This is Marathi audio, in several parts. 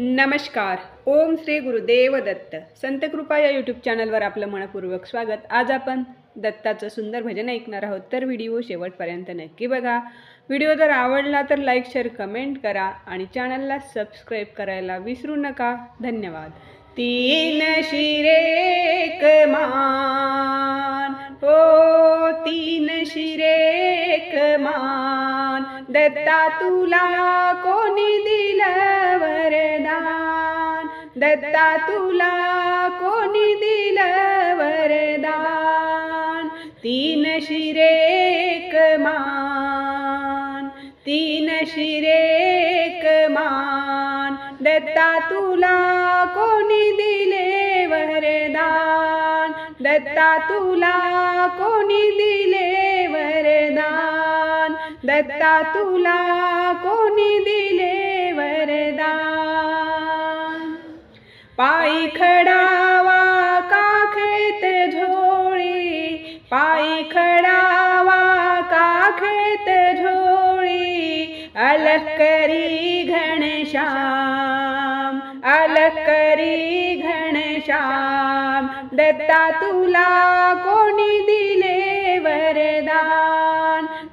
नमस्कार. ओम श्री गुरुदेव दत्त संत कृपा या यूट्यूब चॅनलवर आपलं मनपूर्वक स्वागत. आज आपण दत्ताचं सुंदर भजन ऐकणार आहोत. तर व्हिडिओ शेवटपर्यंत नक्की बघा. व्हिडिओ जर आवडला तर लाईक शेअर कमेंट करा आणि चॅनलला सबस्क्राईब करायला विसरू नका. धन्यवाद. तीन शिरे कमान. हो तीन शिरे दत्ता तुला कोणी दिलं वरदान? दत्ता तुला कोणी दिलं वरदान? तीन शिरे मान तीन शिरे मान. दत्ता तुला कोणी दिले वरदान? दत्ता तुला कोणी दिले वरदान? दत्ता तुला कोणी दिले वरदान पायी खडावा का खेत झोळी? पायी खडावा का खेत झोळी? अलकरी घनश्याम अलकरी घनश्याम. दत्ता तुला कोणी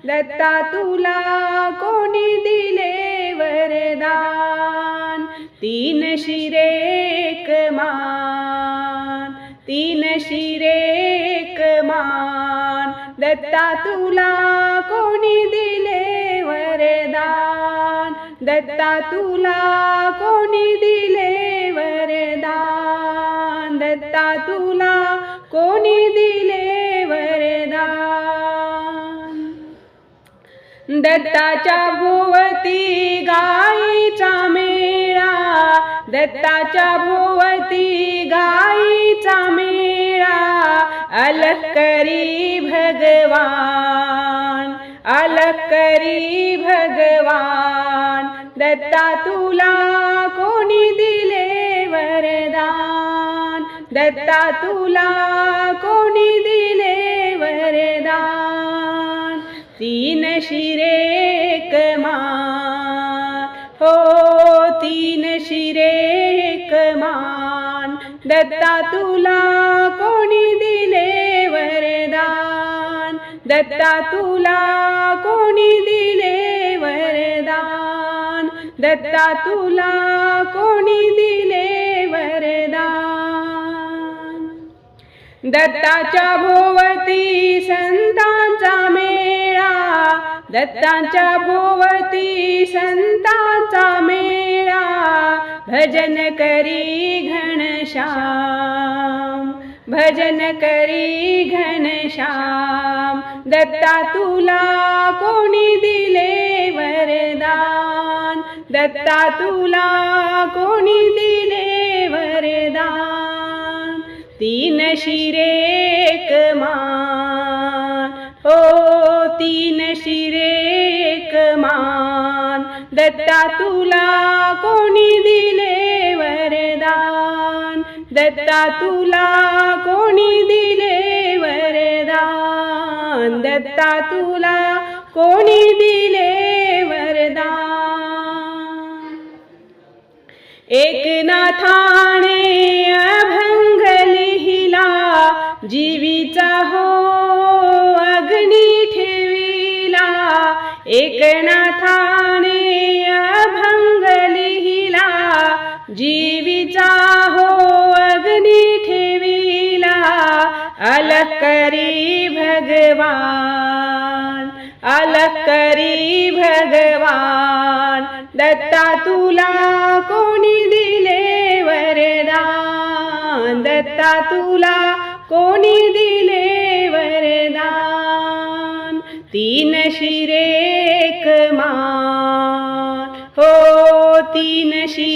लता दत्ता तुला कोणी दिले वरदान? तीन शिरेक मान. तीन शिरेक मान. दत्ता तुला कोणी दिले वरदान? दत्ता तुला कोणी दिले वरदान? दत्ता तुला कोणी दिले वरदान? दत्ताच्या भोवती गाईचा मेळा. दत्ताच्या भोवती गाईचा मेळा. अलकरी भगवान अलकरी भगवान. दत्ता तुला कोणी दिले वरदान? दत्ता तुला कोणी दिले वरदान? तीन शिरे कमान. हो तीन शिरे कमान. दत्ता तुला कोणी दिले वरदान? दत्ता तुला कोणी दिले वरदान? दत्ता तुला कोणी दिले वरदान? दत्ताच्या भोवती दत्तांच्या भोवती संतांचा मेळा. भजन करी घनश्याम भजन करी घनश्याम. दत्ता तुला कोणी दिले वरदान? दत्ता तुला कोणी दिले वरदान? तीन शिरेक मान. दत्ता तुला कोणी दिले वरदान? दत्ता तुला कोणी दिले वरदान? दत्ता तुला कोणी दिले वरदान? एकनाथाने अभंग लिहिला जीवीचा हो अग्नी ठेविला. एकनाथा जीवीचा हो अग्नी ठेविला अलकरी भगवान अलकरी भगवान. दत्ता तुला कोणी दिले वरदान? दत्ता तुला कोणी दिले वरदान? तीन शिरेक मान. हो तीन शिरे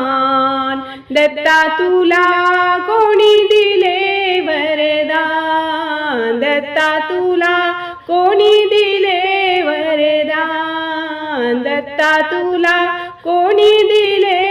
मान दत्ता तुला कोणी दिले वरदान? दत्ता तुला कोणी दिले वरदान? दत्ता तुला कोणी दिले